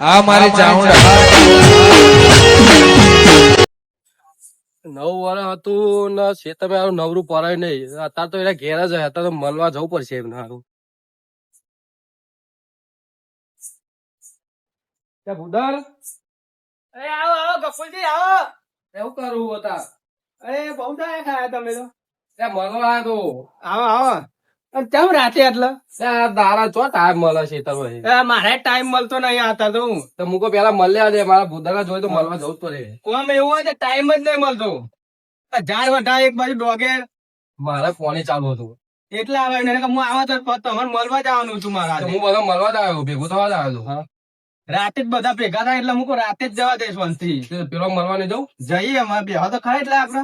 આ મારી ચાઉંડા નવ વર્ષ હતું ને તમે નવરું પરાય નહીં. અત્યારે તો એના ઘેર જ. અત્યારે તો મળવા જવું પડશે એમને હારું. ત્યાં ભૂદર અરે આવો આવો એવું કરવું હતા અરે બહુ દાયા ખાયા તમે તો. ત્યાં મળવા આવ્યો. તો આવો આવો. કેમ રાતે એટલે દારા ચો ટાઈમ મળે છે તમે મારે ટાઈમ મળતો નહીં આતા તો હું. તો મુકો પેલા મળ્યા દે મારા ભૂદર જોઈ તો મળવા જવું તો રે કોમ એવું હોય તો ટાઈમ જ નહીં મળતો. ઝાડ વટા એક બાજુ ડોગે. મારે ફોને ચાલુ હતું. એટલે આવે ને કે હું આવા તો તમારે મળવા જવાનું છું મારા હું બધા મળવા જ આવ્યો ભેગું થવા જ આવ્યો. હતો. રાતે જ બધા ભેગા થાય એટલે હું રાતે જ જવા દઈશ વનથી પેલો મળવા નહીં જવું? જઈએ અમારે બેહો તો ખરા એટલે આપડે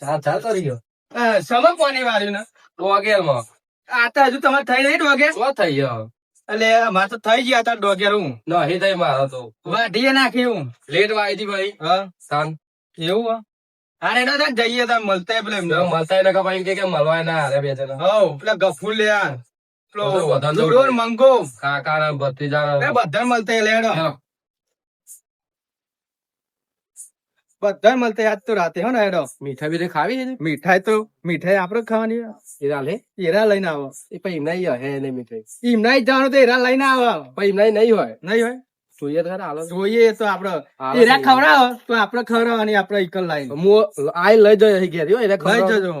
ચાલ ચાલ કરી ગયો સમય કોની વાળી ને તો વાગેરમાં આ તો હજુ તમારે થઈ નહીં ડોગે શું થઈ ગયો? એટલે અમારે તો થઈ ગયા હતા ડોગેર હું. નહીં થઈ મારા તો વાઢીએ નાખી હું. લેટ વાઈ હતી ભાઈ. હા. સાંજ એવું હે? અરે એનો તો જઈએ તો મળતા પેલો મળતા એને ભાઈ કે કે મળવા ના હારે બે જણા. હવ પેલા ગફુર લે આ. પેલો ને મંગો. કાકા ને ભત્રીજા ને બધા મળતા લેડો બધા મળતા આજ તો રાતે હો ને હેડો. મીઠાઈ બીઠાઈ ખાવી છે મીઠાઈ તો મીઠાઈ આપડે ખાવાની હે. હીરા લે હીરા લઈને આવો એ પછી નહીં હે નહીં મીઠાઈ એમ જવાનું તો હીરા લઈને આવો પછી નહીં નહીં હોય નહીં હોય જોઈએ તો ખરા જોઈએ તો આપડે હીરા ખવડાવો તો આપડે ખવડાવવાની આપડે ઈકલ લાઈન હું આઈ લઈ જઈ અહીં ઘેર એને લઈ જજો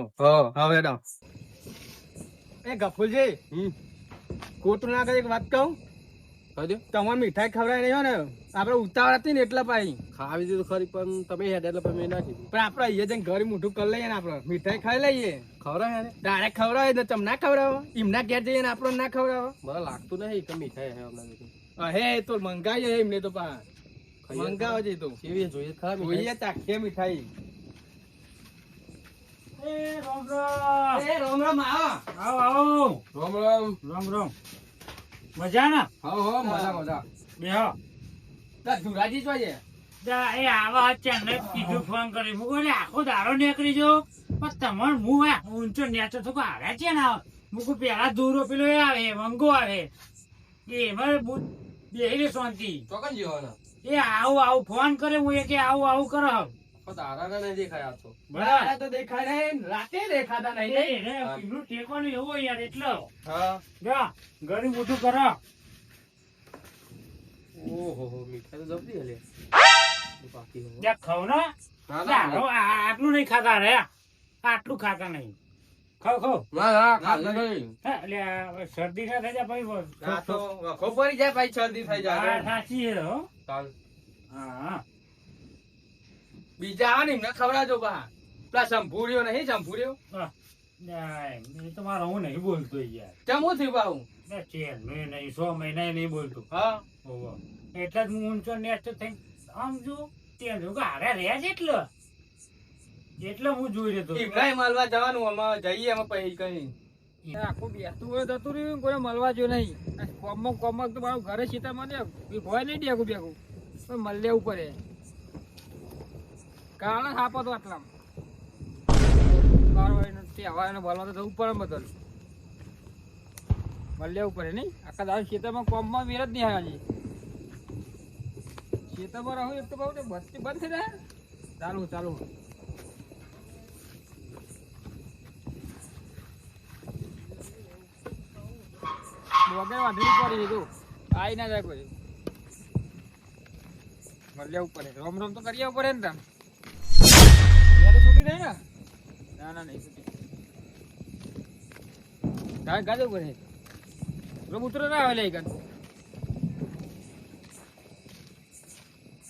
હવે એ ના કરે એક વાત કહું તમારે મીઠાઈ ખવડાવી નહીં ને. આપડે ઉતાવળ હતી ને એટલે પાઈ. ખાવી દીધું ખરી પણ તમે હેડ એટલે મેં ના કીધું. પણ આપડે અહીંયા જઈને ઘર મોઢું કરી લઈએ ને આપડે મીઠાઈ ખાઈ લઈએ. ખવડાવે ડાયરેક્ટ ખવડાવે તો તમે ના ખવડાવો. એમના ઘેર જઈએ ને આપણને ના ખવડાવો. મને લાગતું નહીં કે મીઠાઈ હે હમણાં હે તો મંગાવીએ એમને તો પા. મંગાવો છે તો. કેવી જોઈએ તો ખરા મીઠાઈ? જોઈએ ચાખીએ મીઠાઈ. એ રામ રામ. એ રોમ રોમ આવો. આવો આવો. રામ રામ. રામ રામ. મજા ના હા હો મજા મજા. બેહો. તા ધુરાજી જોઈએ જા, એ આવા ચેનલ કીધું ફોન કરી હું કહું, આખો દારો નીકળી જો પણ તમાર હું આ ઊંચો નેચો તો કોઈ છે ને મુ કો પેલા દૂરો પેલો એ આવે વંગો આવે. એ એમાં બુ બેહી રે શાંતિ. ચોકન જીવાના એ આવું આવું ફોન કરે હું એ કે આવું આવું કરો. તારા ને નહીં તો. બરાબર. તો દેખાય નહીં રાતે દેખાતા નહીં. રે, પેલું ટેકોનું એવું યાર એટલે. હા. જા ઘરે મોટું કરો. ઓહો હો તો જબરી હલે. બાકી હો. જા ખાવ ના. જા, ના. હવે આ- આટલું નહીં ખાતા રે. આટલું ખાતા નહીં. ખાવ ખાવ. ના ના નહીં. હા, એટલે શરદી ના થઈ જાય તો વખો જાય ભાઈ શરદી થઈ જાય સાચી હા. બીજા આવે ને એમને ખવડાવજો પા પેલા સંભૂર્યો નહીં સંભૂર્યો. હા. એ તો મારો હું નહીં બોલતો યાર. કેમ હું થયું બાઉ બે ચાર નહીં સો મહિના નહીં બોલતો. હા. એટલે જ હું ઊંચો નેચો થઈ આમ જો તે જો હારે રહ્યા છે એટલે. એટલે હું જોઈ રહ્યો હતો. એમનાય મળવા જવાનું અમે જઈએ અમે પછી કઈ આખું બેસતું હોય જતું રહ્યું કોઈ મળવા જો નહીં. કોમક કોમક તો મારું ઘરે સીતા મને ભય નહીં દેખું આખું બેગું મળી લેવું પડે. કારણ આપો તો આટલા બોલવા તો જવું પડે ને બધું મળી લેવું નહીં? આખા દાડો ખેતરમાં કોમમાં મેર જ ખેતરમાં રહું તો બત્તી બંધ થઈ જાય ચાલુ ચાલુ. વગર વાંધણી પડી તું આવી ના જાય મળ્યા ઉપર રોમ રોમ તો કર્યા ઉપર ને તમ છૂટી નહીં ને? ના ના નહીં છૂટી. ગાય ગાજો કરે રોમ ઉતરો ના આવે લે ગન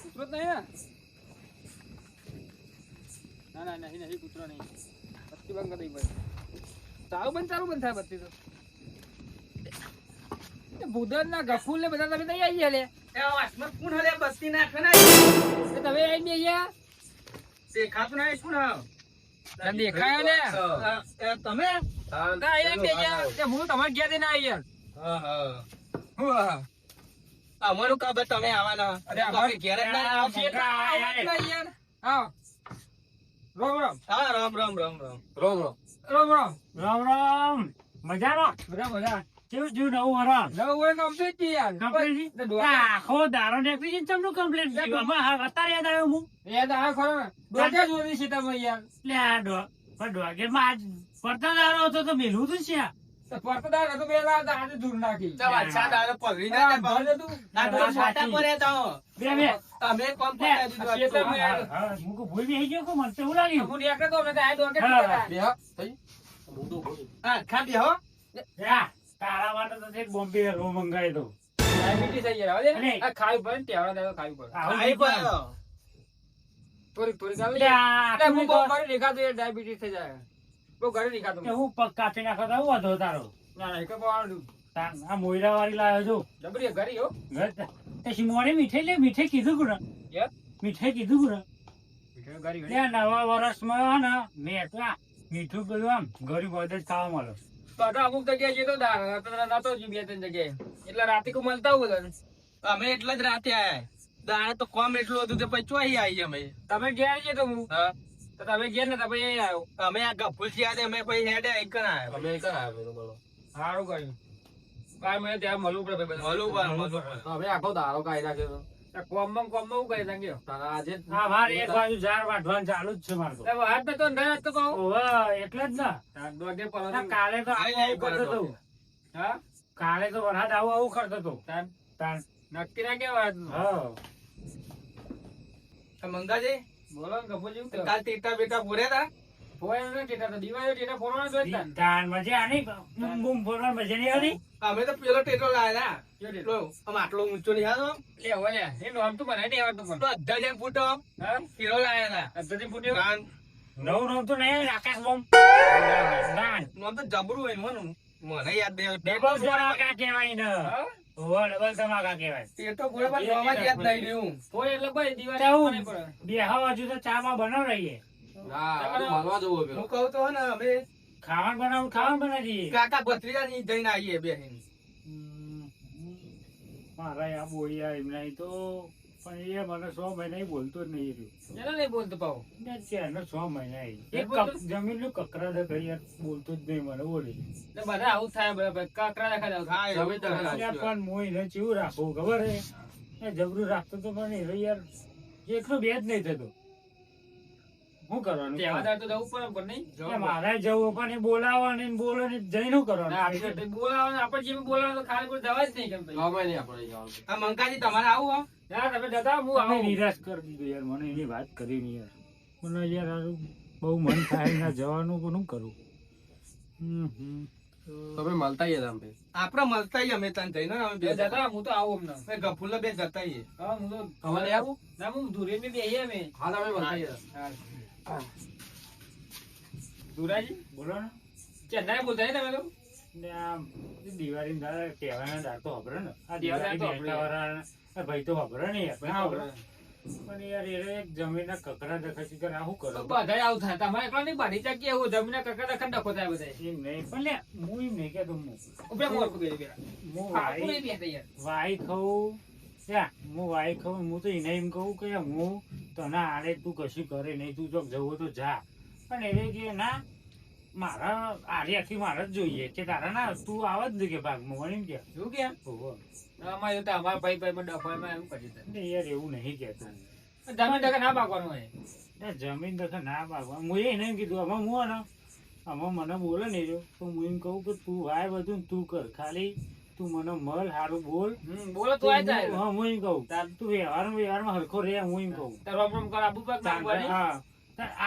ઉતરો નહીં ના? ના નહીં નહીં ઉતરો નહીં. બત્તી બંધ કરી ભાઈ. બંધ ચાલુ બંધ થાય બત્તી તો. ભૂદન ના ગફુલ ને બધા તમે નહીં આવી લે? કોણ હલે? બસ્તી ના? ને તમે આવી ગયા? દેખાતું નહીં દેખાયો ને? તમે? ચાલ. ના અહીંયા બે ગયા તે હું તમારે ગયા દઈને આવી યાર હા હા. હું હા અમારું કાબે તમે આવવાના. અરે અમારે ઘેર જ ના આ આવશે યાર હા. રામ રામ. હા રામ રામ રામ રામ. રામ રામ. રામ રામ. રામ રામ. મજામાં? બધા બધા. કેવું થયું નવું વરસ? નવું હોય complete છે યાર. તો છે? આ આખો દારો નીકળી જાય ને ચમનું complete થયું? આમાં હા, અત્યારે યાદ આવ્યું હું? યાદ આવે ખરો ને? દોઢ જ સુધી છે તમે યાર. લે આ ડો- પણ ડોગેરમાં આજ પડતો દારો હતો તો મેલું હતું છે તો પડતદાર હતું પેલા હતા, આજે દૂર નાખી. અચ્છા દાડો. ના, તો સાચી. બે બે આ ખેતરમાં યાર. હા, ગયો કે મને એવું લાગ્યું તો, તો જ. યા, તારા માટે તો છેક બોમ્બે રો મંગાવી દઉં ડાયાબિટીસ થઈ જાય આ ખાવી પડે ને, તહેવારો દાડો ખાવી પડે. ખાવી પડે કરે. લે, યાર. આ એટલે હું બહુ ઘરે દેખાતું યાર, ડાયાબિટીસ થઈ જાય. બહુ ઘરે દેખાતું. હું પગ કાપી નાખો તો હતો તારો ના, ના, એક પાવાનું. આ મોયરા વાળી લાવ્યો છું જબરી ઘરે હો. તે શિમોડે મીઠાઈ લે મીઠાઈ કીધું કુને યાર. મીઠાઈ કીધું ઘરે. લે નવા વર્ષમાં હે ને મેં તો આ મીઠું કર્યું આમ ગરીબ હોય જ ખાવા મળે તો તો અમુક જગ્યાએ જતો નતો- જ બે ત્રણ જગ્યાએ. એટલે રાતે કોઈ મળતા હોય બધા. અમે એટલે જ રાતે આયા. દાણે તો કોમ એટલું હતું તે પછી ચોઈ આવી અમે. તમે ગયા છે તો હું. હા. તો તમે ગયા ને તમે અહીં આવ્યો અમે આ ગફુલથી આયા અમે પછી હેડે એક આયા. અમે એક આવ્યા બોલો? સારું કર્યું. કાંઈ મને ત્યાં મળવું પડે મળવું પડે હવે અમે આખો દારો કાઢી નાખ્યો કોમમાં કોમમાં હું કરી નાખ્યો? તારા આજે હા મારે એક બાજુ ઝાડ વાઢવાનું ચાલુ જ છે મારે તો. એટલે હાથ નતો તો કહું. ઓવે, એટલે જ ને. દોઢે પલો કાલે તો આવું આવું કરતો હતો હા? કાલે તો વરસાદ આવું આવું કરતો હતો તાન તાન નક્કી ના કેવા હા. મંગાજી? બોલો ને કપૂરજી કાલ ટેટા બેટા પૂર્યા તા? તો અમે તો પેલો ટેટો આમ આટલો ઊંચો નહીં લે લે તો બનાવી નહીં આવડતું પણ. અડધા ફૂટો હા? પેલો લાયા ફૂટ્યો? નવું નવું તો નહીં આકાશ બોમ્બ ના નો તો જબરું હોય મનું. મને યાદ નહીં ડબલ ધમાકા કહેવાય ને? હા? ઓવે, ડબલ ધમાકા કહેવાય. ટેટો પૂરે યાદ નહીં રહ્યું. એટલે દિવાળી હજુ તો ચામાં બનાવ રહીએ. ના, આનું મળવા જવું હોય હું કહું તો ને અમે ખાવાનું બનાવું ખાવાનું બનાવી કાકા ભત્રીજા ની જઈને આવીએ બે મારા આ બોળિયા એમના તો પણ એ મને સો મહિના બોલતો જ નહીં રહ્યો. એને નહીં બોલતો પાહો. ને છ મહિના ઈ. એ એક બોલતો? યાર જ નહીં મને બોલી. એટલે બધા આવું થાય બરાબર કાકરા દેખાય જમીન. એટલે પણ હું એને ચેવું રાખું ખબર હે? જબરું રાખતો તો પણ એ યાર. એકલો બે જ નહીં થતો. શું કરવાનું તહેવાર તો જવું પડે પણ નહીં મારે જવું પણ એ બોલાવવાની ને બોલવાની જઈને શું ના, કરવાનું આપણે બોલાવવાનું આપણે જેમ બોલાવવાનું તો ખાલી કોઈ જવા જ નહીં કેમ ભાઈ. નહીં આપણે જવાનું. આ મંગાજી તમારે આવું હો ના, તમે જતા હું આવું. નિરાશ કરી દીધું યાર મને એની વાત કરી નહીં યાર મને યાર હારું બહુ મન થાય ના જવાનું પણ શું કરું. તમે મળતા તમે. આપડે મળતા અમે તને જઈને અમે બે બે જતા હું તો આવું અમને અમે ગફુલ બે જતા હા, હું તો તમારે આવું? ના, હું ધૂળે મેં અમે. હા, તમે મળતા. હા. બોલો ને. ચેન્નાઈ બોલતા તમે તો? દિવાળી તહેવારના દાર તો ખબર ને. આ દિવાળી તો બેસતા વાળા આ ભાઈ તો ને. પણ યાર એ જમીનના શું કરો? આવું થાય. તમારે એકલા નહીં બારી ચાકી એવું જમીન કકડા ડખો થાય બધા એમ નહીં પણ લે હું એમ નહીં કે તું હું વાઈ ખાઉં હું વાઈ ખાઉં હું તો એને એમ કહું કે હું તને આડે તું કશું કરે નહીં તું જો જવું તો જા. પણ એને કે ના મારા આરી આખી મારે જ જોઈએ કે તારા ના તું આવ જ કે ભાગમાં મને એમ કે. એવું કેમ? અમારે તો અમારા ભાઈ ભાઈમાં ડખોમાં એવું કરી દે. યાર એવું નહીં કહેતો. જમીન દખા ના હોય. જમીન દખા ના ભાગવા હું એને એમ કીધું આમાં હું ને આમાં મને બોલે નહીં જો તો હું એમ કહું કે તું વાય બધું તું કર. ખાલી તું મને મળ હારું બોલ. બોલો તું આય જાય. હા હું એમ કહું. તું વ્યવહાર વ્યવહારમાં હરખો રે હું એમ કહું. તાર રોમ રોમ કર, આબુ પાક. હા.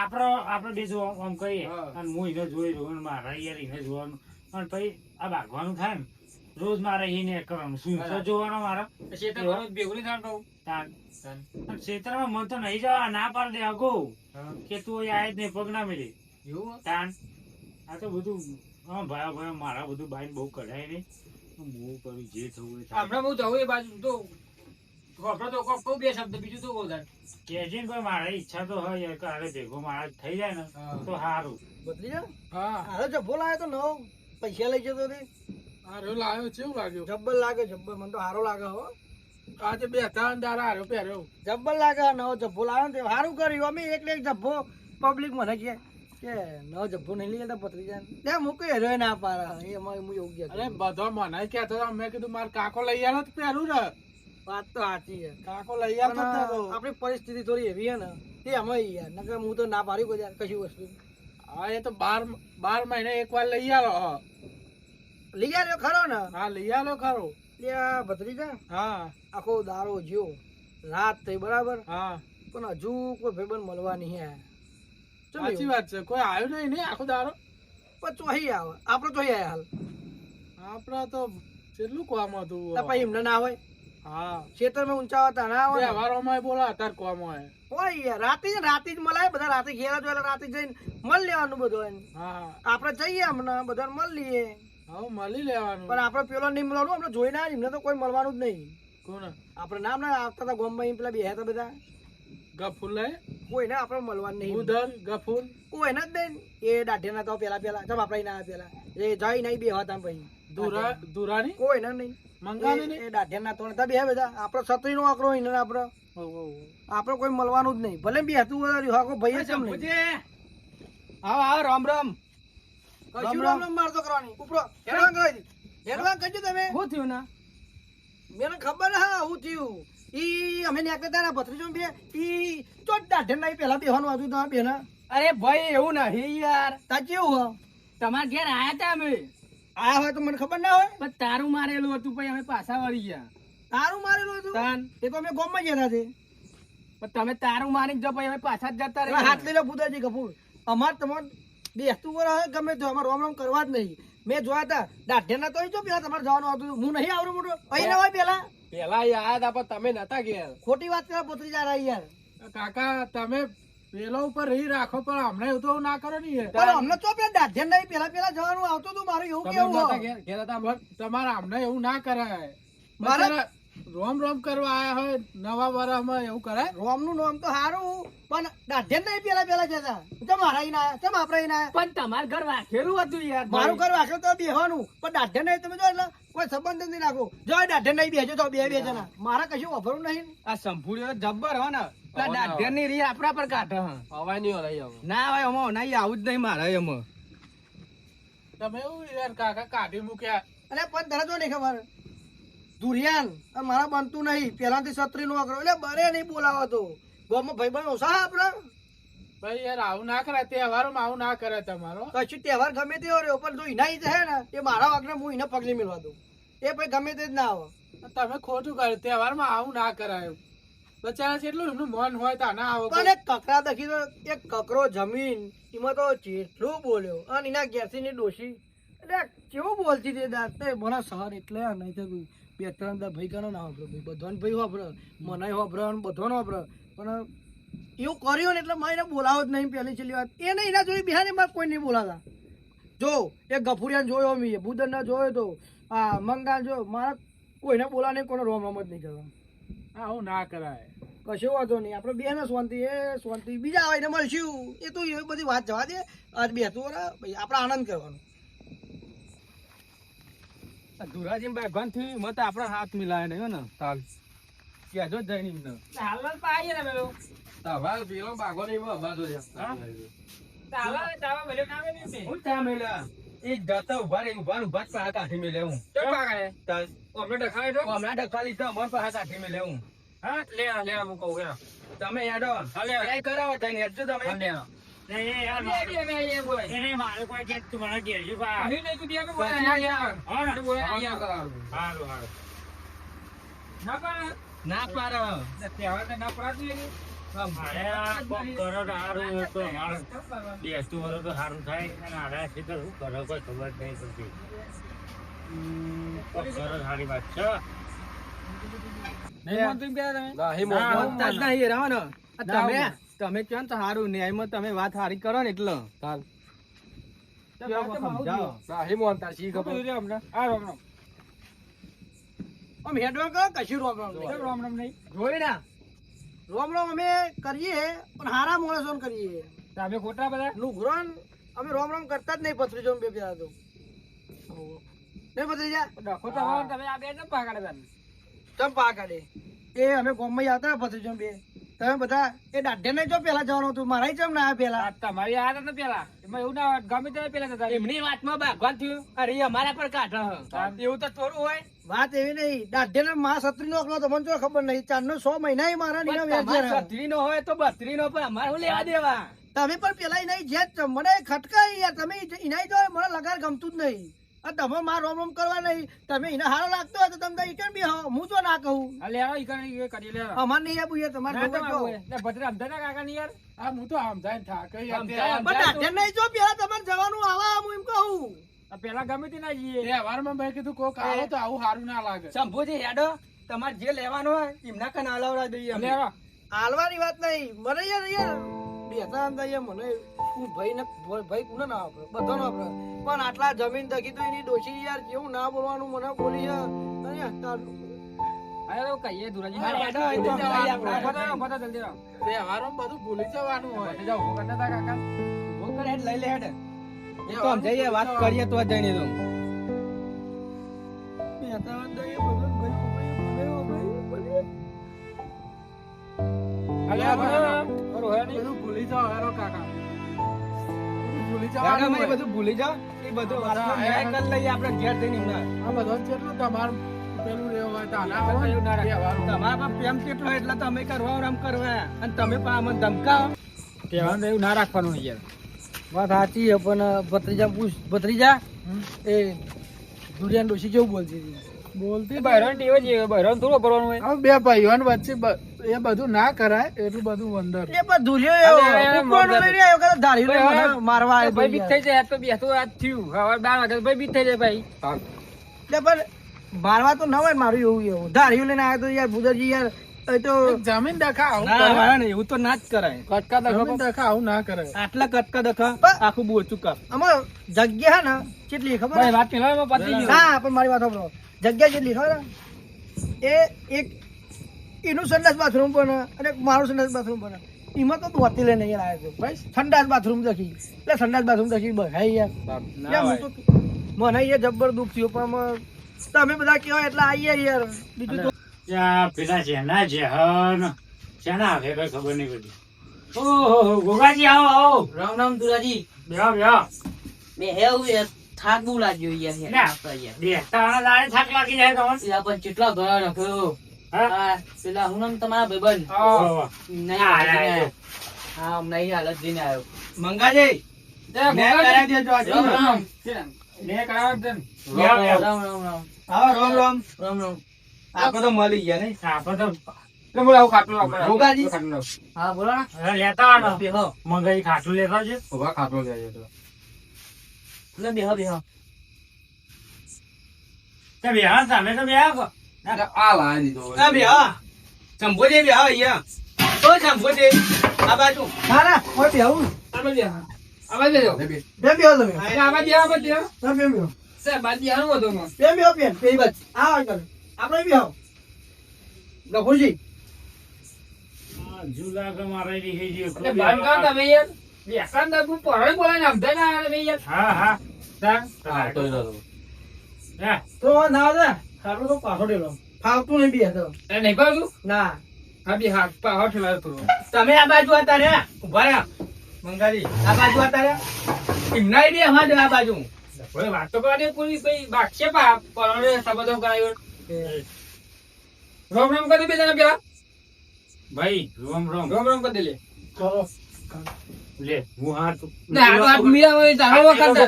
આપડે આપડે બે જો આમ કહીએ. અને હું એને જોઈ રહ્યો અને મારા યાર એને જોવાનું. અને પછી આ ભાગવાનું થાય ને રોજ મારે એને કરવાનું. શું. જોવાનો મારા? ક્ષેત્ર વાળું ભેગું નહીં થવાનું કહું. તાન ક્ષેત્રમાં મન તો નહીં જવા ના પાડ દે અગો કે તું અહીં આય જ નહીં પગ ના મિલી. એવું? તાન આ તો બધું હા ભાઈ ભાઈ મારા બધું બાઈન બહુ કઢાય નહીં. હું કરું જે થવું હમણાં હું જવું એ બાજુ તો ખબર તો કોક કહું બે શબ્દ બીજું તો કહું. કહેજે ભાઈ મારી ઈચ્છા તો હોય કે હારે ભેગો મારા થઈ જાય ને તો સારું બદલી જા હા. હારો જબ્બો લાવ્યો તો નવો? પૈસા લઈ જતો તે? હારું લાવ્યો કેવું લાગ્યું? જબ્બર લાગે જબ્બર. મને તો હારો લાગે હો. આજે બે ત્રણ દારા હારો પહેર્યો. જબ્બર લાગે નવો જબ્બો લાવ્યો ને સારું કર્યું. અમે ને એક જબ્બો પબ્લિક મને કહે કે ન જબ્બો નહીં લઈ જતા પત્રીજા ત્યાં મૂકી હેરો ના પારા એ અમારે હું એવું કહેતો. અરે બધો મને કહેતો હતો મેં કીધું મારે કાકો લઈ આવ્યો તો પહેરું ને. વાત તો સાચી છે. કાકો લઈ આપણી પરિસ્થિતિ થોડી એવી છે ને તે અમે યાર નકર હું તો ના પાડી કોઈ કશું વસ્તુ. હા એ તો બાર બાર મહિને એક વાર લઈ આવ્યો લઈ આવ્યો ખરો ને. હા લઈ આવ્યો ખરો. ત્યાં ભત્રીજા હા. આખો દારો જ્યો. રાત થઈ બરાબર. હા. પણ હજુ કોઈ ભાઈબંધ મળવા નહીં ચમ સાચી વાત છે. કોઈ આવ્યું નહીં ને આખો દારો પણ ચોહી આવે. આપણે ચોહી આવ્યા હાલ. આપડા તો કેટલું કામ હતું પછી એમને ના હોય? હા. ખેતરમાં ઊંચા હતા ના આવે. તહેવારોમાં બોલા અત્યારે કોમ હોય. યાર. રાતે રાતે જ મળાય બધા. રાતે ઘેરા જોયેલા રાતે જઈને મળી લેવાનું બધું એને. હા. આપણે જઈએ હમણાં બધા મળી લઈએ હવે મળી લેવાનું. પણ આપણે પેલો નહીં મળવાનું આપણે જોઈ ના એમને તો કોઈ મળવાનું જ નહીં. કોણ? આપણે નામ ના આવતા હતા ગોમમાં પેલા બે હતા બધા. ગફુર લઈ. કોઈને આપણે મળવાનું નહીં. ઉધર ગફુલ કોઈને જ નહીં. એ દાઢેના તો પેલા પેલા. ચમ આપણે ના પેલા. એ જઈ નહીં બે હતા પછી. દુરા દુરાની કોઈને નહીં. મંગાવી એ- નહીં? એ દાઢેના તો બે બધા. આપણો છત્રી નો આકરો એને આપણો આપણો કોઈ મળવાનું જ નહીં. ભલે બે હતું હાકો ભાઈ છે નહીં. હા આવો રામ રામ. કશું રામ રામ મારતો કરવાની. ઉપરો. હેડવાન કરી હેડવાન કરજો તમે. શું થયું ના? મને ખબર હા હું થયું. ઈ અમે ન્યા હતા ભત્રીજો બે. ઈ તો દાઢે નહીં પેલા બેહવાનું હતું તમારે બેના. અરે ભાઈ એવું નહીં યાર. તા કેવું હો તમારા ઘેર આયા તા અમે? આયા હોય તો મને ખબર ના હોય? પણ તારું મારેલું હતું ભાઈ અમે પાછા વળી ગયા. તારું મારેલું હતું? તાન. એ તો અમે ગોમમાં જતા છે પણ તમે તારું મારી જો પછી અમે પાછા જ જતા રહે હાથ લઈ લો ભૂતાજી કપૂર અમાર તમાર બેસતું વર ગમે તો અમારે રોમ રોમ કરવા જ નહીં. મેં જોયા હતા દાઢેના તો જો પેલા તમારે જવાનું હતું. હું નહીં આવડું મોટું? અહીં ના હોય પેલા? પેલા યાદ હતા પણ તમે નતા ગયા ખોટી વાત કરો પોતરી જા રહી યાર. કાકા તમે પેલા ઉપર રહી રાખો પણ હમણાં એવું તો ના કરો ને પણ અમને તો પેલા દાઢે નહીં પેલા પેલા જવાનું આવતું હતું મારું એવું કેવું નતા ઘેર ઘેર હતા તમારે હમણાં એવું ના કરાય. મારે- રોમ રોમ કરવા આયા હોય નવા વરામાં એવું કરાય? રોમનું નામ તો સારું પણ દાઢે નહીં પેલા પેલા જતા. તો મારા ના તો આપણે અહીં પણ તમારું ઘર વાંખેલું હતું યાર મારું ઘર વાંખેલું તો બેહવાનું પણ દાઢે નહીં તમે જો એટલે કોઈ સંબંધ જ નહીં રાખો જો દાઢે નહીં બેજો તો બે બે જણા મારા કશું વાપરવું નહીં આ સંભુડીઓ જબ્બર હો ને. દાઢે આવો ને રી આપણા પર કાઢે હે. હવાય નહીં હલાઈ ના હોય અમો નહીં આવું જ નહીં મારે એમાં તમે એવું યાર કાકા કાઢી મૂક્યા. અરે પણ તને જો નહીં ખબર. દુરિયાન મારા બનતું નહીં. પેલાથી છત્રી નો અઘરો એટલે બરે નહીં બોલાવો તો. ગોમાં ભાઈ બહેન ઓછા આપડે ભાઈ યાર આવું ના કરાય. તહેવારોમાં આવું ના કરે તમારો. કશું તહેવાર ગમે તે રહ્યો પણ જો એના ઈ છે ને. એ મારા વાગને હું એને પગલી મેળવા દઉં. એ પછી ગમે તે જ ના આવે તમે ખોટું કર્યું. તહેવારમાં આવું ના કરાયું. બચારા એટલું એમનું મન હોય તો ના આવો પણ એક કકરા દખી તો એક કકરો જમીન એમાં તો જેટલું બોલ્યો. અને એના ગેસી ની ડોશી. એટલે કેવું બોલતી તે દાંત? તે મને સર એટલે નહીં થયું બે ત્રણ દા ભાઈ ગણો ના વાપરો. ભાઈ બધાને ભાઈ વાપરો. મને વાપરો અને બધાને વાપરો. પણ એવું કર્યું ને એટલે મારે બોલાવો જ નહીં પહેલી છેલ્લી વાત. એને નહીં એના જોઈ બિહારની માં કોઈ નહીં બોલાતા. જો એક ગફુરિયાને જોયો મેં. બુધન ના જોયો તો. આ મંગા જો મારા કોઈને બોલા નહીં કોને રોમ રોમ જ નહીં કરવા હું ના કરાય. કશો વાંધો નહીં. આપણે બે ને શાંતિ એ શાંતિ. બીજા આવીને મળશું. એ તો એ બધી વાત જવા દે. આજ બેસતું વરા ભાઈ આપણે આનંદ કરવાનો. ધુરાજી ભાગવાન થયું મત આપણે હાથ મિલાય નહીં હો ને ચાલ કહેજો જઈ જઈને એમને. હાલ પાઈએ ને પેલું. તાવા પેલો બાગો નહીં અમારે તાવા તાવા ભલે કામે નહીં હું ચા મેલ્યા એ જતા ઊભા રહી ઊભા ઊભા જ પાહા કાઢી મેલે હું ચમ પાકાય? તાર અમને ડખાય તો? હમણાં ડખાલી તો અમાર પાહા કાઢી મેલે હું હા, લે આ, લે હું કહું, લે તમે હેડો હાલે. એ કરાવો થઈને હેડજો તમે લે આ. એ, એ, આ મારે- એને મારે કોઈ કે તું મને ઘેરજી પા. હા, ને? હારું, હારું. ના પાડ મારે આ કોક કરો તો હારું હોય તો મારે બેસતું વરસ તો સારું થાય. અને આડા સીધા શું કરો કોઈ ખબર નહીં પડતી. કરો સારી વાત છે. તમે? ને તો સારું. ન્યાયમાં તમે વાત સારી કરો ને એટલે. કશું રોમ રોમ નહીં. રામ રામ નહીં? જોઈ ના. રોમ રોમ અમે કરીએ પણ હારા માણસો કરીએ. તમે ખોટા બધા? નુગરોન અમે રોમ રોમ કરતા જ નહીં પથરી જો બે પેલા તો. નહીં પથરી જા તો હોય તમે આ બે ચમ પાકાડે તમે ચમ પાકાડે એ અમે ગોમમાં આવતા પથરીજો બે. તમે બધા એ દાઢે નહીં જો પેલા જવાનું હતું? મારા ચમ ના પેલા? તમારી આ હતા ને પેલા? એમાં એવું ના ગમે ત્યારે પેલા થતા એમની વાતમાં ભાગવાન થયું. અરે અમારા પર કાઢ એવું તો થોડું હોય. વાત એવી નહીં. દાઢે ને મા સત્રી નો તમને તો ખબર નહીં. ચાર નો સો મહિના મારા છત્રી નો હોય તો બત્રી નો પણ અમારે શું લેવા દેવા? તમે પણ પેલા નહીં જે મને ખટકાય યાર. તમે એના જો મને લગાર ગમતું જ નહીં. તમે માર રોમ રોમ કરવા નહીં. તમે એને હારો લાગતો હોય તો તમે ઈ બી હું તો ના કહું. આ લેવા ઈ કરી લે. અમાર નહીં આપું યાર. તમારે. લે ભદ્રા અમદાવાદ કાકા ની યાર. આ હું તો સમજાય થાક સમજાય. પણ દાઢે નહીં જો પેલા તમારે જવાનું આવા હું એમ કહું. પેલા ગમે તે ના જઈએ. તહેવારમાં ભાઈ કીધું કોક આવો તો આવું સારું ના લાગે. શંભુજી હેડો. તમારે જે લેવાનું હોય એમના કને હલાવડા દઈએ લેવા હાલવાની વાત નહીં. મને યાર યાર. બેતા અંદર યાર મને હું ભાઈ ને ભાઈ કુને ના વાપરે બધો ના વાપરે પણ આટલા જમીન દખી તો એની ડોશી યાર કેવું ના બોલવાનું મને બોલી યાર. અરે કહીએ દુરાજી બધું ભૂલી જવાનું હોય. જાઓ કરતા કાકા લઈ લે હેડ. તો આમ જઈએ વાત કરીએ તો જઈને તો ભૂલી જાઓ કાકા. બધું ભૂલી જાઓ એ બધું આપણે ઘેર જઈને આ બધો કેટલું તમારું પેલું રહેવું. તમારા પ્રેમ કેટલો એટલે તમે કરવા આમ કરવા અને તમે પણ આમાં ધમકાવો. કહેવાનું એવું ના રાખવાનું યાર. વાત સાચી છે પણ ભત્રીજા પૂછ ભત્રીજા? એ દુરિયાન ડોશી કેવું બોલતી હતી? બોલતી બહેરાન ટેવ જ છે. બહેરાન થોડું કરવાનું હોય. હવે બે ભાઈઓન વચ્ચે એ બધું ના કરાય એટલું બધું વંદર. એ પણ દુરિયો એવો કોણ લઈને આવ્યો કે મને મારવા આવ્યો ભાઈ બીક થઈ જાય આ તો બેઠો આજ થયું. હવે બાર વાગે ભાઈ બીક થઈ જાય ભાઈ. એટલે પણ મારવા તો ન હોય મારું એવું એવું. ધાર્યું લઈને આવ્યો તો યાર ભૂદરજી યાર તો જમીન દેખા આવું ના વાળા ને એવું તો ના જ કરાય. કટકા દખો જમીન દખા આવું ના કરે આટલા કટકા દખા આખું બોચું કાપ આમાં જગ્યા હે ને કેટલી ખબર ભાઈ વાત પેલા પતી ગઈ હા પણ મારી વાત સાંભળો. જગ્યા કેટલી ખબર એ એક એનું સંડાસ બાથરૂમ પણ અને મારું સંડાસ બાથરૂમ પણ એમાં તો દોતી લઈને અહીંયા આવ્યો છું ભાઈ. સંડાસ બાથરૂમ દખી. એટલે સંડાસ બાથરૂમ દખી ભાઈ યાર મને અહીંયા જબ્બર દુઃખ થયું પણ આમાં તમે બધા કહેવાય એટલે આવીએ યાર. બીજું ત્યાં પેલા જેના જહન. શેના આવે કઈ ખબર નહીં પડી ઓહો ગોગાજી આવો આવો. રામ રામ દુરાજી બેહો બેહો. મેં હેવું યાર થાક બહુ લાગ્યો યાર ના. યાર. યાર બેસતા આના થાક લાગી જાય તમને પેલા પણ કેટલા ઘણા રખ્યો હા? હા પેલા હું નામ તમારા ભાઈબંધ? ઓહો. નહીં હા, હાલત હા, જઈને આવ્યો. હા હમણાં ઈ હાલત જઈને આવ્યો. મંગાજી. રામ. રામ. રામ રામ રામ રામ. રામ રામ. આપણે તો મળી ગયા ને આપણે તો લે બોલો આવું ખાટલું લાવો. ગોગાજી. ખાટલું હા બોલો ને. લેતા આવો બેહો મગાઈ ખાટું લેતા છે ઊભા ખાટલો જાય તો. લે બેહો બેહો તો બેહો ને તો બેહો આ લાવી દીધો આ અહીંયા. તો શંભુજી આ બાજુ. ના ના કોઈ બેહું આમાં બે બેહો તમે. બેહો સાહેબ, બાદ હતું. બેહો આ આપણે બેહો ગફુરજી આ જુલા કે મારે રીહી ગયું. એટલે બંધ કરો તમે યાર. ના આવે યાર. હા હા. હા. તો ના દે તો પાછો ડેલો ફાવતું નહીં બે એ નહીં? ના હા, બી હા પાછો ઠેલાયો. તમે આ બાજુ હતા રે ઊભા રહ્યા મંગાજી આ બાજુ હતા રે એમના બે અમારે આ બાજુ કોઈ વાત તો કરવા દે, કોઈ બાકશે પા. પરોણે સંબંધો કરાયો. રોમ રોમ કરી બે જણા પેલા. ભાઈ રોમ રોમ રોમ રોમ કરી દે લે. ચલો લે હું હાથ ને હાથ હાથ મિલાવો હોય તો હાલો વખત?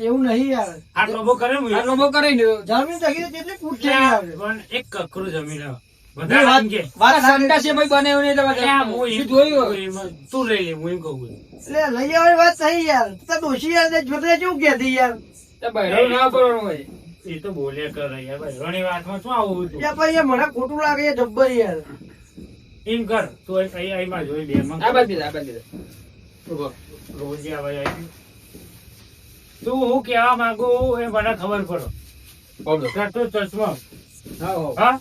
એવું નહીં યાર આ રોબો કરે હું આ રોબો કરે ને. જમીન જગી તો કેટલી ફૂટ છે યાર પણ એક કકરો જમીન આવે. બધા કે, વાત આ છે ભાઈ બને નહીં એટલે "અરે હું બધા. જોયું તું લઈ લે હું એમ કહું. એટલે લઈ આવે વાત થઈ યાર તો ડોશી યાર જોતરે જોતે કેવું કહેતી યાર તો બહેરો ના કરવાનું હોય. એ તો બોલે કરે યાર ભાઈ ઘણી વાતમાં શું આવું હતું? યાર ભાઈ મને ખોટું લાગે છે જબ્બર યાર એમ કર તું અહીં- અહીં- માં જોઈ બે માં આ બાજુ આ બાજુ બીજા. ઊભો. રોજ આવે. તું હું કહેવા માંગુ એ મને ખબર પડો. કરતો ચશ્મા હા, હા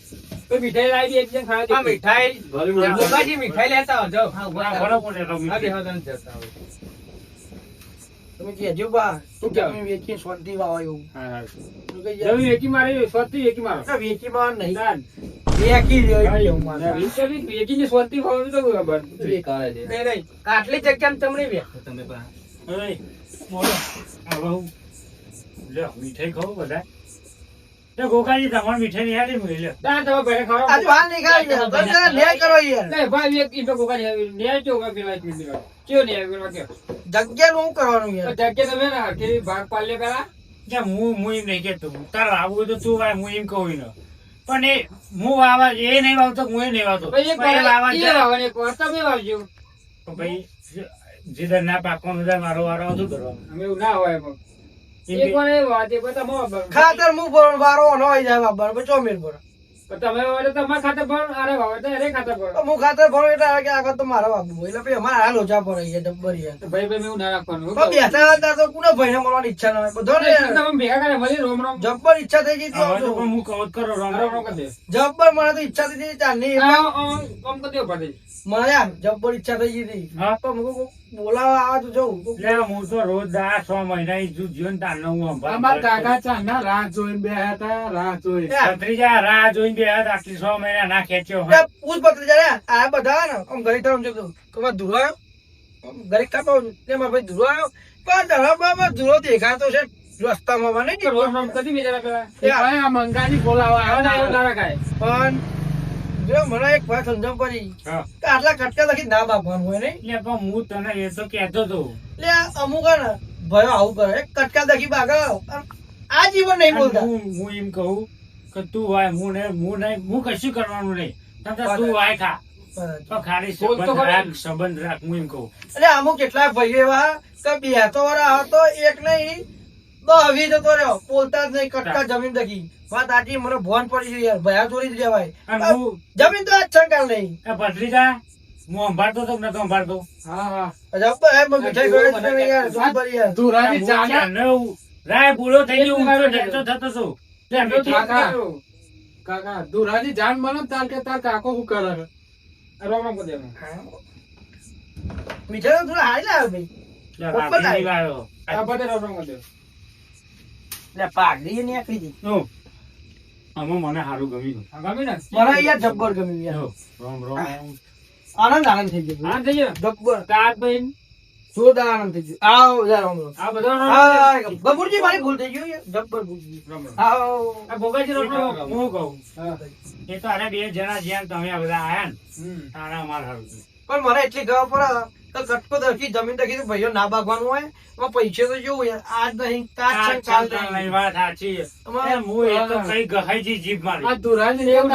તો મીઠાઈ લાવી દે, એક જણ ખાવા મીઠાઈ મીઠાઈ લેતા આવજો હા, બરાબર પડે તો મીઠાઈ હા, તમે જતા આવો. તમે કહેજો બા તું કે તમે વેચી શાંતિ વાવો એવું હા, હા. જમી વેચી મારે સ્વસ્તી વેચી મારો. વેચી માર નહીં. ના, વેચી રહ્યો ના, એવું મારે. વેચી ને વેચીની સ્વસ્તી ખાવાનું તો ખબર. બે કરે છે? નહીં, નહીં. જગ્યા ને તમને વે તમે બા ઓય, બોલો આવો. લે મીઠાઈ ખાવ બધા. તો ગોકાજી તમારે મીઠાઈ હાલી ના, ખાવા. આજે હાલ કરો યાર. ભાઈ, એક આવી. પેલા આવી કરવાનું યાર? જગ્યા તમે ને ભાગ પેલા. કે હું હું એમ નહીં કેતો તારે આવું તો તું હું એમ કહું ને પણ એ હું વાવા એ નહીં વાવતો હું એ નહીં વાવતો. વાવા તમે વાવજો. તો ભાઈ જીધર ના પાકવાનું થાય મારો વારો શું કરવાનું? અમે એવું ના હોય. ખાતર મુ ભરો વારો ન આવી જાય બાબર બચો મેર ભરો. તમે વાવો તો ખાતર ભરો, આરે વાવો તો એને ખાતર ભરો. તો ખાતર ભરો એટલે આવે કે આગળ તો મારા બાપુ એટલે પછી અમારે હાલ ઓછા પડે યાર ડબ્બર યાર. ભાઈ ભાઈ એવું ના રાખવાનું. તો બેઠા હતા તો કોને ભાઈને મળવાની ઈચ્છા ન હોય? બધો ને તમે ભેગા કરે મળી રોમ રોમ જબ્બર ઈચ્છા થઈ ગઈ તો હું કહું કરો રોમ રોમ. કરી દે. જબ્બર મને તો ઈચ્છા થઈ ગઈ ચાલની આ, આ, કરી દો. મને યાર જબ્બર ઈચ્છા થઈ ગઈ હતી. હા? તો મું કહું, બોલાવા આવે તો જવું એટલે હું તો રોજ દા છ મહિના ઈ જો- જીવન તારનો હું સંભાળ કાકા ચાંદના રાહ જોઈને બેઠા હતા રાહ જોઈ. ભત્રીજા રાહ જોઈને બે હાથ આટલી છ મહિના ના ખેંચ્યો એ પૂછ ભત્રીજા રે, આ બધા ને આમ ઘરે તરફ જોતો તમારે ધૂળો આવ્યો? કાપો તે મારા ભાઈ ધૂળો આવ્યો? પણ ધડામાં ધુરો દેખાતો છે રસ્તામાં મને કરી બીજા પેલા. ભાઈ આ મંગાની બોલાવા ના આવ્યા પણ જો મને એક વાત સમજણ પડી. કે આટલા કટકા લખી ના બાપવાનું હોય નહીં એટલે પણ હું તને એ તો કહેતો હતો એટલે આ અમુક ભયો આવું કરે. કટકા લખી બાગા આ જીવન નહીં બોલતા. હું હું એમ કહું કે તું વાય હું ને હું નહીં હું કશું કરવાનું નહીં. તું વાય ખા. તો ખાલી સંબંધ રાખ સંબંધ રાખ હું એમ કહું. એટલે અમુક કેટલાક ભાઈઓ એવા કે બે તો વાળા હતો એક નહીં દસ વીસ જતો રહ્યો. બોલતા જ નહીં કટકા જમીન દખી. વાત આજી મને ભોન પડી ગયું યાર. ભયા ચોરી જ જવાય અને હું જમીન તો આજ છંકાલ નહીં એ હું સંભાળતો તો નતો સંભાળતો? હા હા. જબ્બર હે, મીઠાઈ ખવડાવી જ નહીં યાર, યાર. ધુરાની હું ચાંદા રાય બોલો થઈ ગયો હું તો થતો છું. લે મીઠી. કાકા. કાકા ધુરાની જાન મળે ને તાર કે તાર કાકો હું કરે છે? રોમ રોમ દે. મીઠાઈ તો થોડા હારી લાવ્યો ભાઈ. આ બધે રોમ રોમ દે. એટલે પાઘડી ની આખરી હતી. જો, આમાં મને સારું ગમ્યું આ ગમી ને? મને યાર જબ્બર ગમ્યું યાર રોમ રામ આનંદ આનંદ થઈ ગયો હા, થઈ ગયો. જબ્બર કાચભાઈ, સોદા આનંદ થઈ ગયો આવો યાર રોમ રોમ આ બધો કરી મારી ભૂલ થઈ ગયું જબ્બર ભૂલ રોમ રોમ. આવો. આ ભોગાજી રોમ રોમ. હું કહું એ તો આને બે જણા જ્યાં તમે આ બધા આયા ને. તારા માર હારું. પણ મને એટલી ખબર પડે તો કટકો દરખી જમીન દરખી તો ભાઈઓ ના ભાગવાનું હોય એમાં પૈસે તો જોવું યાર આજ નહીં કાલ છે કાલ નહીં. વાત સાચી અમારે હું એ તો કઈ ગહાઈજી જીભ મારી. આ ધુરાની ને એમ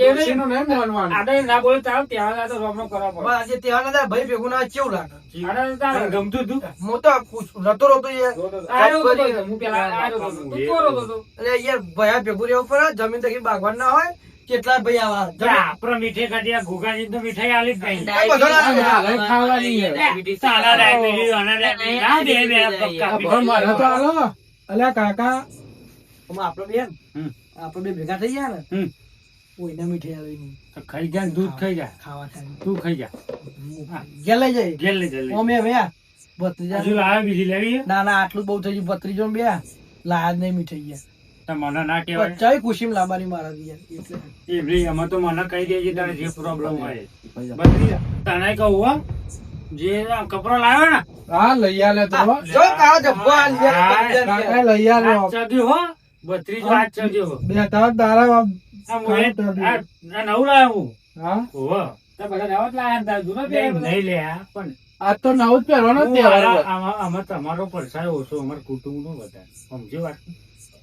એવું નહીં. માનવાનું. આડે ના બોલે તાવ ત્યાં આ તો રોમ કરવા પડે. આજે ત્યાં ના ભાઈ ભેગું ના કેવું લાગે આડે તારે ગમતું હતું? હું તો રતો રતો યાર આ રહ્યો તો તો, હું પેલા આ રહ્યો તું તો રહ્યો તો. એટલે યાર ભયા ભેગું રહેવું પડે જમીન દરખી ભાગવાનું ના હોય કેટલા ભાઈ આવા? આપણે ઘોઘાજી તો મીઠાઈ આલી જ નહીં. હવે ખાવાની. અલ્યા કાકા. બે ભેગા થઈ ગયા ને? કોઈને મીઠાઈ આવી નહીં. ખાઈ જા દૂધ ખાઈ જાય ખાવા તું ખાઈ જા ગયા લઈ જાય? ઘેર લઈ જા, અમે ભયા ભત્રીજા બીજી લેવી ના ના આટલું બહુ થઈ ગયું બત્રીજો બે. લાયા જ નહીં મીઠાઈ ગયા. તો મને ના કહેવાય. ચાય ખુશીમાં લાંબાની મારા યાર એટલે એ ભાઈ અમે તો મને કહી દેજે તારે જે પ્રોબ્લેમ હોય. બધી તને કહું હો જે આ કપડો લાવ્યો ને હા લઈ આલે તો જો કાળા જબ્બો આ. લઈ આલે ચગ્યો હો બત્રીસ વાત ચગ્યો બે તાર તારા નવું લાવ્યો હું. હા? હો તો બધા નવો જ લાયા તાર જૂનો બે નહીં લે પણ આ તો નવું જ પહેરવાનો આમાં તમારો પડછાયો ઓછો અમાર કુટુંબ નો વધારે. સમજ્યો વાત?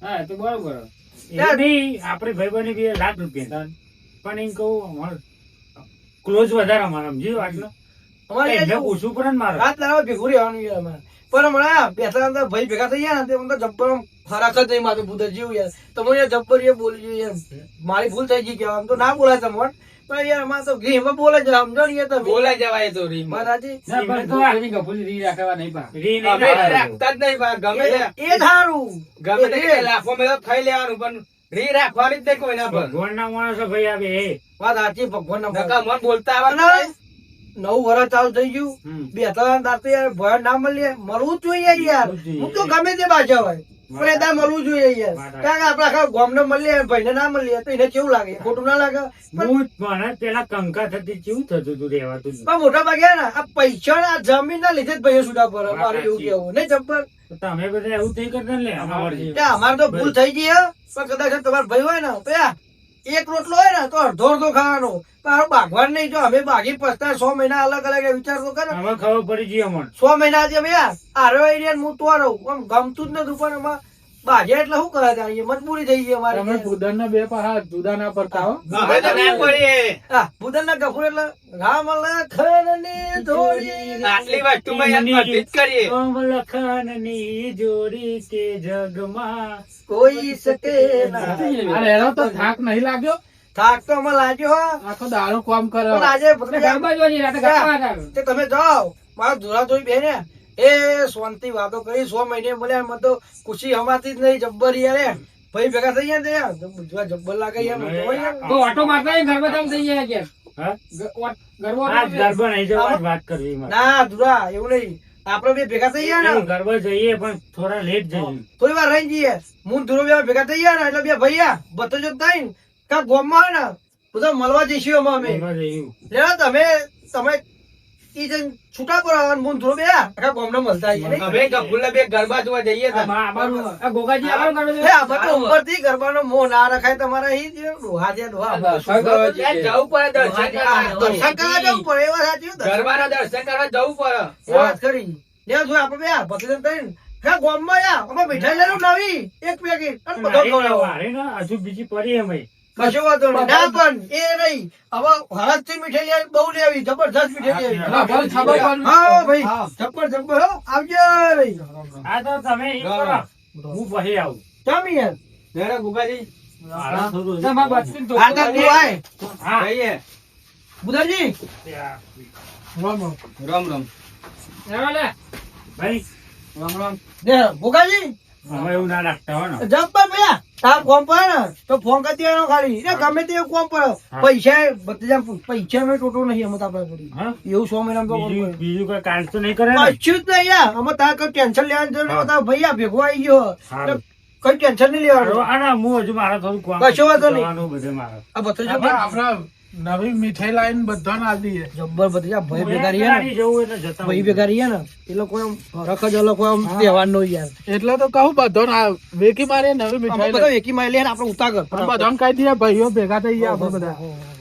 હા, તો બરોબર. આપડે નહીં આપણે ભાઈ બની લાખ રૂપિયા પણ એમ કહું ક્લોઝ વધારે અમારે સમજ્યો અમારે ઓછું પડે ને મારે. રાત દાડા ભેગું રહેવાનું યાર અમારે. પણ હમણાં બે ત્રણ ભાઈ ભેગા થઈ ગયા ને તે મને જબ્બર આમ જ નહીં માથું ભૂત જેવું યાર તો મને યાર જબ્બર એ બોલી જોઈએ મારી ભૂલ થઈ ગઈ કે આમ તો ના બોલાય તમને. પણ યાર તો બોલે સમજો ને યાર તમે? જવાય તો રીમાં. મારાજી ના, પણ તો આ રીંગ રી રાખવા નહીં પા. રી નહીં રાખતા જ નહીં પા. ગમે એ થારું ગમે તે લાફો મેળો ખાઈ લેવાનું પણ રી રાખવાની જ નહીં કોઈના પર. ભગવાનના માણસો ભાઈ આ બે. વાત સાચી ભગવાન નકા મન બોલતા આવડતું નહીં. નવું વર્ષ ચાલુ થઈ ગયું. બે ત્રણ દાંત યાર ભય ના મળીએ મળવું જ જોઈએ યાર. હું તો ગમે તે બાજા હોય. તાર મળવું જોઈએ યાર. કારણ કે આપડે આખા ગામને મળીએ ભાઈને ના મળીએ તો એને કેવું લાગે? ખોટું ના લાગે? હું મને પેલા કંકા થતી કેવું થતું હતું રહેવાતું પણ મોટા ભાગે ને આ પૈસા ના જમીન ના લીધે જ ભાઈઓ છૂટા પડે મારું એવું કેવું. નહીં જબ્બર? તમે બધા એવું થઈ કરતા ને અમારે તો ભૂલ થઈ ગઈ હે. પણ કદાચ તમારો ભાઈ હોય ને તો યાર એક રોટલો હોય ને તો અડધો અડધો ખાવાનો. પણ હારું નહીં જો અમે બાગી પસતા સો મહિના અલગ અલગ વિચાર તો કરે હવે ખબર પડી ગઈ અમને. સો મહિના જે યાર આરો એરિયા હું તો રહું આમ ગમતું જ નથી પણ એમાં ભાગ્યા એટલે શું કરે છે મજબૂરી થઈ ગઈ તમે અમારી ભૂદનના બે પાહા જુદા ના પડતા હો. હવે તો ના પડીએ. હા ભૂતલના ગફુર એટલે રામ લખનની જોડી આટલી કરીએ. કે જગમાં કોઈ શકે ના. અરે એનો તો થાક નહીં લાગ્યો? થાક તો અમે લાગ્યો આખો દારૂ કામ કરે. પણ આજે ભત્રીજા, રાતે ગરબા તે તમે જાઓ. મારા ધોરા જોઈ બેને. એ શાંતિ વાતો કરી સો મહિને મળ્યા મને તો ખુશી હમાતી જ નહીં જબ્બર યાર ભાઈ ભેગા થઈ ગયા ત્યાં? બુજવા જબ્બર લાગે યાર તો ઓટો મારતા થઈ ઘેર. હા? ગ- ઓટ- ગરબા આ ઓટો મારતા ગરબા નહીં જવા જ વાત કરવી મારે. ના ધુરા એવું નહીં. આપડે બે ભેગા થઈ ગયા એવું ને ગરબા જઈએ પણ થોડા લેટ જઈએ. થોડી વાર રહી જઈએ. હું ધુરો બે ભેગા થઈ ગયા ને એટલે બે ભૈયા બતજો થાય ને. કા ગોમમાં હોય ને બધા મળવા જઈશું અમે. અમે તમે તમે ઈ જણ છૂટા પર આવવાનું હું ધુરો બે આખા ગોમને મળતા નહીં? હવે ગફુરલા બે ગરબા જોવા જઈએ આ તો. આ ગોગાજી આવો ગરબા હે, જોવા. આમાં તો ઉપરથી ગરબાનો મોહ ના રખાય તમારે અહીં જે દોહા જે દોહા દર્શન કરવા જવું પડે દર્શન કરવા. દર્શન કરવા જવું પડે, એવા સાચું. ગરબાના દર્શન કરવા જવું પડે વાત કરી ને જો આપણે બે આ ભત્રીજાને કહીને, હે, ગોમમાં યા, અમે મીઠાઈ લઈ નવી, એક પેકેટ, અને બધો ખવડાવો. વારે ને હજુ બીજી પડી અમે કશો વાંધો નહીં. ના. પણ, એ નહીં. હવે હળદથી મીઠાઈ આવી બહુ લેવી, જબરજસ્ત મીઠાઈ લેવી. હા, ભાઈ, જબ્બર, જબ્બર, આવજો, ભાઈ. આ તો તમે હું પછી આવું. તમે યાર. ગુગાજી મારે ત્યાં. રામ રામ. રામ રામ. રામ રામ. ભોગાજી, હવે એવું ના રાખતા હો ને. જબ્બર ભૈયા, તાર કોમ પડે ને તો ફોન કરી દેવાનો ખાલી. એ ગમે તે કોમ પડે પૈસા બધા પૈસા નો ટોટો નહીં અમે તાર આપણા એવું સો મહિનામાં તો કોમ બીજું કોઈ કાંડ તો નહીં કરે કશું જ નહીં યાર. અમે તાર કઈ ટેન્શન લેવાનું જરૂર તાર ભાઈ ભેગો આવી ગયો. કઈ ટેન્શન નહીં લેવાનું. આના હું હજુ મારા થોડું કામ કશો વાંધો નહીં. બધે મારે. આ બધું આપણે નવી મીઠાઈ લાઈન બધાને આલી જબ્બર ભત્રીજા ભાઈ ભેગા ને. ભાઈ ભેગા રહીએ ને એ લોકો એમ ફરક જ અલગ આમ આમ તહેવારનો યાર. એટલે તો કહું બધાને આ વેકી મારી નવી મીઠાઈ બધા લઈ. એકી માં લે ને આપણે ઉતાગર. બધાને કહી દઈએ ભાઈઓ ભેગા થઈ ગયા આપણે બધા. બધા